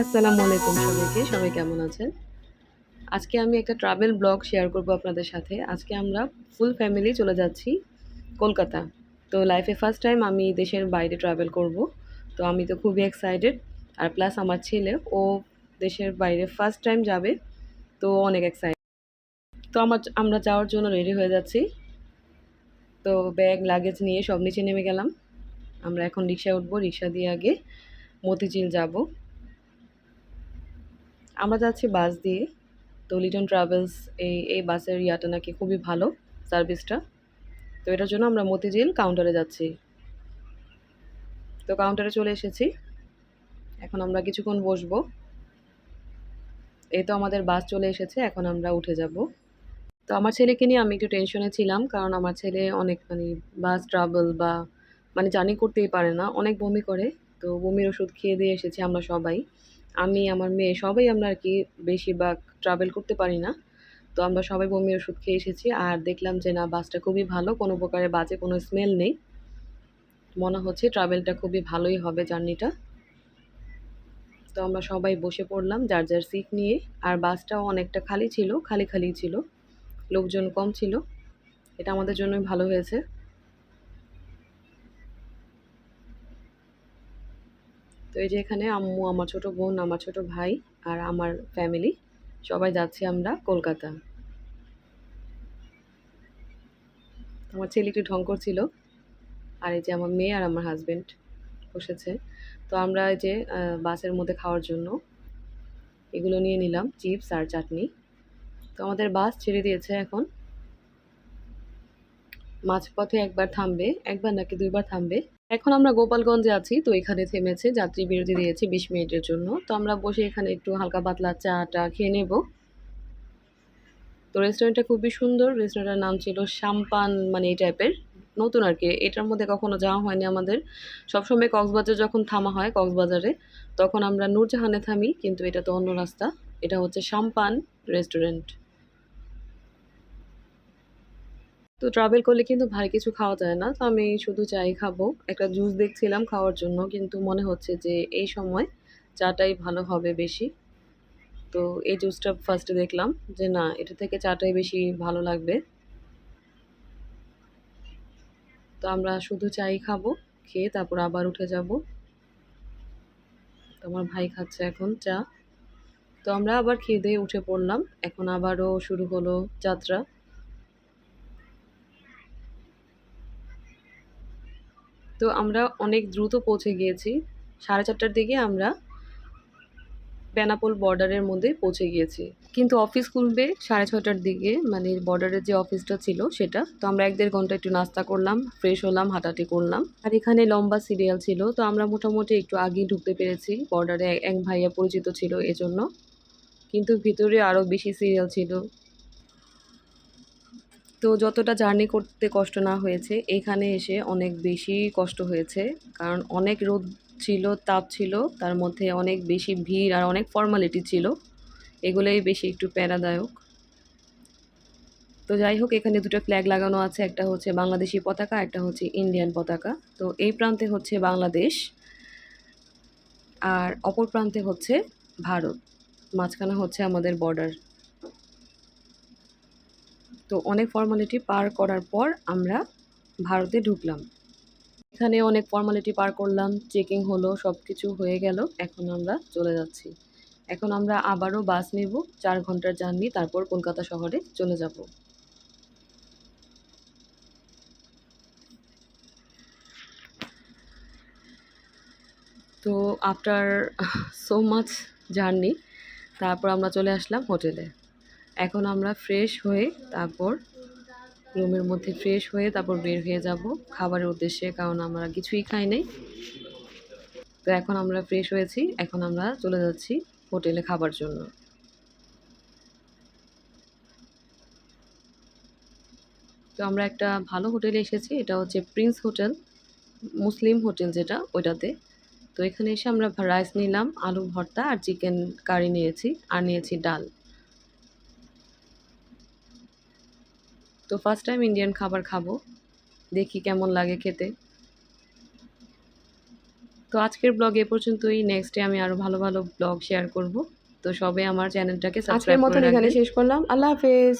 আসসালামু আলাইকুম সবাইকে। সবাই কেমন আছেন? আজকে আমি একটা ট্রাভেল ব্লগ শেয়ার করব আপনাদের সাথে। আজকে আমরা ফুল ফ্যামিলি চলে যাচ্ছি কলকাতা। তো লাইফে ফার্স্ট টাইম আমি দেশের বাইরে ট্রাভেল করব। তো আমি তো খুবই এক্সাইটেড। আর প্লাস আমার ছেলে, ও দেশের বাইরে ফার্স্ট টাইম যাবে। তো অনেক এক্সাইটেড। তো আমার আমরা যাওয়ার জন্য রেডি হয়ে যাচ্ছি। তো ব্যাগ লাগেজ নিয়ে সব নিচে নেমে গেলাম। আমরা এখন রিক্সায় উঠবো। রিক্সা দিয়ে আগে মতিঝিল যাব। আমরা যাচ্ছি বাস দিয়ে। তো লিটন ট্রাভেলস এই এই বাসের ইয়াটা নাকি খুবই ভালো সার্ভিসটা তো এটার জন্য আমরা মতিঝিল কাউন্টারে যাচ্ছি। তো কাউন্টারে চলে এসেছি। এখন আমরা কিছুক্ষণ বসবো। এই তো আমাদের বাস চলে এসেছে, এখন আমরা উঠে যাব। তো আমার ছেলেকে নিয়ে আমি একটু টেনশনে ছিলাম, কারণ আমার ছেলে অনেক মানে বাস ট্রাভেল বা মানে জার্নি করতেই পারে না। অনেক বমি করে, তো বমির ওষুধ খেয়ে দিয়ে এসেছি আমরা সবাই। আমি, আমার মেয়ে, সবাই আমরা আর কি বেশিরভাগ ট্রাভেল করতে পারি না। তো আমরা সবাই বমি ওষুধ খেয়ে এসেছি। আর দেখলাম যে, না বাসটা খুবই ভালো, কোনো প্রকারের বাজে, কোনো স্মেল নেই। মনে হচ্ছে ট্রাভেলটা খুবই ভালোই হবে জার্নিটা। তো আমরা সবাই বসে পড়লাম যার যার সিট নিয়ে। আর বাসটাও অনেকটা খালি ছিল, খালি খালি ছিল। লোকজন কম ছিল। এটা আমাদের জন্যই ভালো হয়েছে। তো এই যে এখানে আম্মু, আমার ছোট বোন, আমার ছোট ভাই আর আমার ফ্যামিলি সবাই যাচ্ছি আমরা কলকাতা। আমার ছেলে একটু ঢং করছিল আর এই যে আমার মেয়ে আর আমার হাজব্যান্ড বসেছে। তো আমরা এই যে বাসের মধ্যে খাওয়ার জন্য এগুলো নিয়ে নিলাম চিপস আর চাটনি। তো আমাদের বাস ছেড়ে দিয়েছে এখন। মাঝপথে একবার থামবে, একবার নাকি দুইবার থামবে। এখন আমরা গোপালগঞ্জে আছি, তো এখানে থেমেছে। যাত্রী বিরতি দিয়েছি বিশ মিনিটের জন্য। তো আমরা বসে এখানে একটু হালকা পাতলা চা টা খেয়ে নেব। তো রেস্টুরেন্টটা খুবই সুন্দর। রেস্টুরেন্টের নাম ছিল সাম্পান মানে এই টাইপের নতুন আর কি। এটার মধ্যে কখনো যাওয়া হয়নি আমাদের। সবসময় কক্সবাজার যখন থামা হয়, কক্সবাজারে, তখন আমরা নূরজাহানে থামি, কিন্তু এটা তো অন্য রাস্তা। এটা হচ্ছে সাম্পান রেস্টুরেন্ট তো ট্রাভেল করলে কিন্তু ভারী কিছু খাওয়া যায় না। তো আমি শুধু চাই খাব। একটা জুস দেখছিলাম খাওয়ার জন্য, কিন্তু মনে হচ্ছে যে এই সময় চাটাই ভালো হবে বেশি। তো এই জুসটা ফার্স্টে দেখলাম যে না, এটা থেকে চাটাই বেশি ভালো লাগবে। তো আমরা শুধু চাই খাব, খেয়ে তারপর আবার উঠে যাব। তো আমার ভাই খাচ্ছে এখন চা। তো আমরা আবার খেয়ে দিয়ে উঠে পড়লাম। এখন আবারও শুরু হলো যাত্রা। তো আমরা অনেক দ্রুত পৌঁছে গিয়েছি। সাড়ে চারটার দিকে আমরা বেনাপোল বর্ডারের মধ্যে পৌঁছে গিয়েছি। কিন্তু অফিস খুলবে সাড়ে ছটার দিকে মানে বর্ডারের যে অফিসটা ছিল সেটা। তো আমরা এক দেড় ঘণ্টা একটু নাস্তা করলাম, ফ্রেশ হলাম, হাঁটাহাঁটি করলাম। আর এখানে লম্বা সিরিয়াল ছিল, তো আমরা মোটামুটি একটু আগেই ঢুকতে পেরেছি। বর্ডারে এক ভাইয়া পরিচিত ছিল এজন্য। কিন্তু ভিতরে আরও বেশি সিরিয়াল ছিল। তো যতটা জার্নি করতে কষ্ট না হয়েছে, এখানে এসে অনেক বেশি কষ্ট হয়েছে। কারণ অনেক রোদ ছিল, তাপ ছিল, তার মধ্যে অনেক বেশি ভিড় আর অনেক ফর্মালিটি ছিল। এগুলোই বেশি একটু প্যারাদায়ক। তো যাই হোক, এখানে দুটো ফ্ল্যাগ লাগানো আছে, একটা হচ্ছে বাংলাদেশি পতাকা, একটা হচ্ছে ইন্ডিয়ান পতাকা। তো এই প্রান্তে হচ্ছে বাংলাদেশ আর অপর প্রান্তে হচ্ছে ভারত। মাঝখানে হচ্ছে আমাদের বর্ডার তো অনেক ফর্মালিটি পার করার পর আমরা ভারতে ঢুকলাম। এখানে অনেক ফর্মালিটি পার করলাম চেকিং হলো সব কিছু হয়ে গেল, এখন আমরা চলে যাচ্ছি। এখন আমরা আবারও বাস নেব, চার ঘণ্টার জার্নি, তারপর কলকাতা শহরে চলে যাব। তো আফটার সো মাচ জার্নি, তারপর আমরা চলে আসলাম হোটেলে। এখন আমরা ফ্রেশ হয়ে তারপর রুমের মধ্যে ফ্রেশ হয়ে তারপর বের হয়ে যাব খাবারের উদ্দেশ্যে, কারণ আমরা কিছুই খাই নাই। তো এখন আমরা ফ্রেশ হয়েছি, এখন আমরা চলে যাচ্ছি হোটেলে খাবার জন্য। তো আমরা একটা ভালো হোটেলে এসেছি, এটা হচ্ছে প্রিন্স হোটেল মুসলিম হোটেল যেটা, ওইটাতে। তো এখানে এসে আমরা রাইস নিলাম, আলু ভর্তা আর চিকেন কারি নিয়েছি, আর নিয়েছি ডাল। তো ফার্স্ট টাইম ইন্ডিয়ান খাবার খাব। দেখি কেমন লাগে খেতে। তো আজকের ব্লগ এ পর্যন্তই। নেক্সট ডে আমি আরও ভালো ভালো ব্লগ শেয়ার করব। তো সবে আমার চ্যানেলটাকে সাবস্ক্রাইব করে এখানে শেষ করলাম। আল্লাহ হাফেজ।